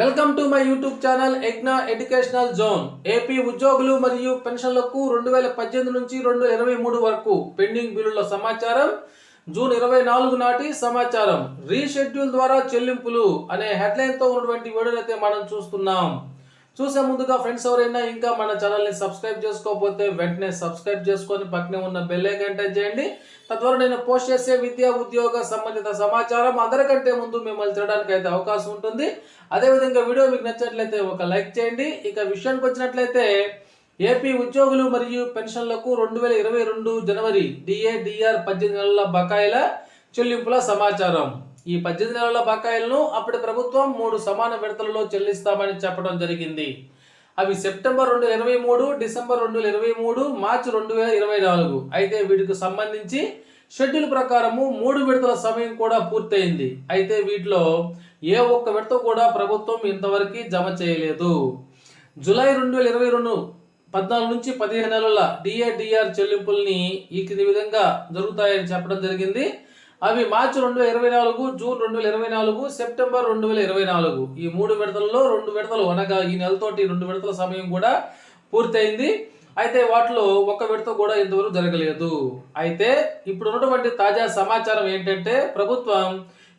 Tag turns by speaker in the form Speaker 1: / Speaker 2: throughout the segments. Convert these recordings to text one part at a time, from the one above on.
Speaker 1: Welcome to my YouTube channel ఎగ్నా educational zone. AP ఉద్యోగులు మరియు పెన్షన్లకు రెండు వేల పద్దెనిమిది నుంచి రెండు ఇరవై మూడు వరకు పెండింగ్ బిల్లుల సమాచారం. జూన్ ఇరవై నాలుగు నాటి సమాచారం. రీషెడ్యూల్ ద్వారా చెల్లింపులు అనే హెడ్లైన్తో ఉన్నటువంటి వీడియోని మనం చూస్తున్నాం. చూసే ముందుగా ఫ్రెండ్స్ ఎవరైనా ఇంకా మన ఛానల్ని సబ్స్క్రైబ్ చేసుకోకపోతే వెంటనే సబ్స్క్రైబ్ చేసుకొని పక్కనే ఉన్న బెల్ ఐకాన్ టచ్ చేయండి. తద్వారా నేను పోస్ట్ చేసే విద్యా ఉద్యోగ సంబంధిత సమాచారం అందరికంటే ముందు మిమ్మల్ని చూడడానికి అయితే అవకాశం ఉంటుంది. అదేవిధంగా వీడియో మీకు నచ్చినట్లయితే ఒక లైక్ చేయండి. ఇక విషయానికి వచ్చినట్లయితే ఏపీ ఉద్యోగులు మరియు పెన్షన్లకు రెండు వేల ఇరవై రెండు జనవరి డిఏ డిఆర్ పద్దెనిమిది నెలల బకాయిల చెల్లింపుల సమాచారం. ఈ పద్దెనిమిది నెలల బకాయిలను అప్పటి ప్రభుత్వం మూడు సమాన విడతలలో చెల్లిస్తామని చెప్పడం జరిగింది. అవి సెప్టెంబర్ రెండు వేల ఇరవై మూడు డిసెంబర్ రెండు వేల ఇరవై మూడు మార్చి రెండు వేల ఇరవై నాలుగు. అయితే వీటికి సంబంధించి షెడ్యూల్ ప్రకారము మూడు విడతల సమయం కూడా పూర్తయింది. అయితే వీటిలో ఏ ఒక్క విడత కూడా ప్రభుత్వం ఇంతవరకు జమ చేయలేదు. జూలై రెండు వేల ఇరవై రెండు పద్నాలుగు నుంచి పదిహేను నెలల డిఏడిఆర్ చెల్లింపుల్ని ఈ క్రింది విధంగా జరుగుతాయని చెప్పడం జరిగింది. అవి మార్చి రెండు వేల ఇరవై నాలుగు జూన్ రెండు వేల ఇరవై నాలుగు సెప్టెంబర్ రెండు వేల ఇరవై నాలుగు. ఈ మూడు విడతల్లో రెండు విడతలు అనగా ఈ నెలతోటి రెండు విడతల సమయం కూడా పూర్తయింది. అయితే వాటిలో ఒక్క విడత కూడా ఇంతవరకు జరగలేదు. అయితే ఇప్పుడు ఉన్నటువంటి తాజా సమాచారం ఏంటంటే ప్రభుత్వం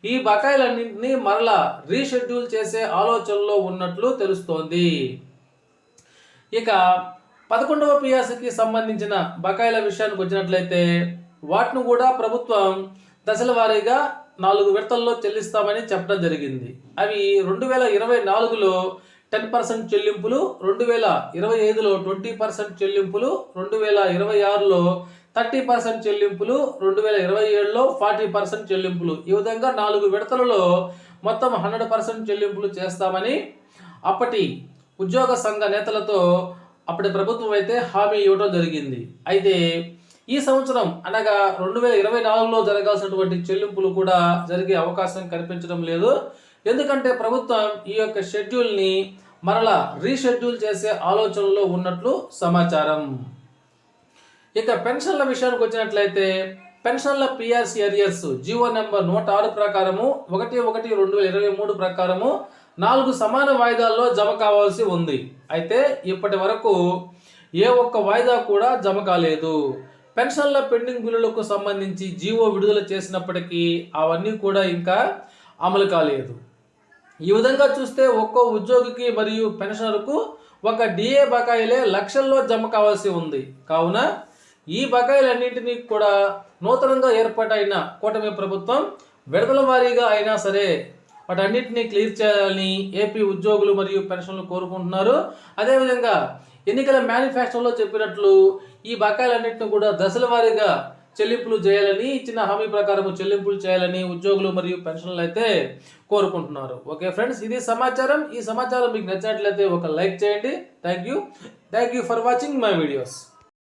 Speaker 1: ఈ బకాయిలన్నింటినీ మరలా రీషెడ్యూల్ చేసే ఆలోచనలో ఉన్నట్లు తెలుస్తోంది. ఇక పదకొండవ పియాసకి సంబంధించిన బకాయిల విషయానికి వచ్చినట్లయితే వాటిని కూడా ప్రభుత్వం దశల వారీగా నాలుగు విడతల్లో చెల్లిస్తామని చెప్పడం జరిగింది. అవి రెండు వేల ఇరవై నాలుగులో టెన్ పర్సెంట్ చెల్లింపులు రెండు వేల ఇరవై ఐదులో ట్వంటీ పర్సెంట్ చెల్లింపులు రెండు వేల ఇరవై ఆరులో థర్టీ పర్సెంట్ చెల్లింపులు రెండు వేల ఇరవై ఏడులో ఫార్టీ పర్సెంట్ చెల్లింపులు. ఈ విధంగా నాలుగు విడతలలో మొత్తం హండ్రెడ్ పర్సెంట్ చెల్లింపులు చేస్తామని అప్పటి ఉద్యోగ సంఘ నేతలతో అప్పటి ప్రభుత్వం అయితే హామీ ఇవ్వడం జరిగింది. అయితే ఈ సంవత్సరం అనగా రెండు వేల ఇరవై నాలుగులో జరగాల్సినటువంటి చెల్లింపులు కూడా జరిగే అవకాశం కనిపించడం లేదు. ఎందుకంటే ప్రభుత్వం ఈ యొక్క షెడ్యూల్ని మరలా రీషెడ్యూల్ చేసే ఆలోచనలో ఉన్నట్లు సమాచారం. ఇక పెన్షన్ల విషయానికి వచ్చినట్లయితే పెన్షన్ల పిఆర్సి ఎరియర్స్ జీవో నెంబర్ నూట ఆరు ప్రకారము ఒకటి ఒకటి రెండు వేల ఇరవై మూడు ప్రకారము నాలుగు సమాన వాయిదాల్లో జమ కావాల్సి ఉంది. అయితే ఇప్పటి వరకు ఏ ఒక్క వాయిదా కూడా జమ కాలేదు. పెన్షన్ల పెండింగ్ బిల్లులకు సంబంధించి జీవో విడుదల చేసినప్పటికీ అవన్నీ కూడా ఇంకా అమలు కాలేదు. ఈ విధంగా చూస్తే ఒక్కో ఉద్యోగికి మరియు పెన్షనర్కు ఒక డిఏ బకాయిలే లక్షల్లో జమ కావాల్సి ఉంది. కావున ఈ బకాయిలన్నింటినీ కూడా నూతనంగా ఏర్పాటైన కూటమి ప్రభుత్వం విడతల వారీగా అయినా సరే వాటన్నిటిని క్లియర్ చేయాలని ఏపీ ఉద్యోగులు మరియు పెన్షన్లు కోరుకుంటున్నారు. అదేవిధంగా ఎన్నికల మేనిఫెస్టోలో చెప్పినట్లు ఈ బకాయిలన్నింటిని కూడా దశల వారీగా చెల్లింపులు చేయాలని ఇచ్చిన హామీ ప్రకారం చెల్లింపులు చేయాలని ఉద్యోగులు మరియు పెన్షన్లు అయితే కోరుకుంటున్నారు. ఓకే ఫ్రెండ్స్ ఇది సమాచారం. ఈ సమాచారం మీకు నచ్చినట్లయితే ఒక లైక్ చేయండి. Thank you. Thank you for watching my videos.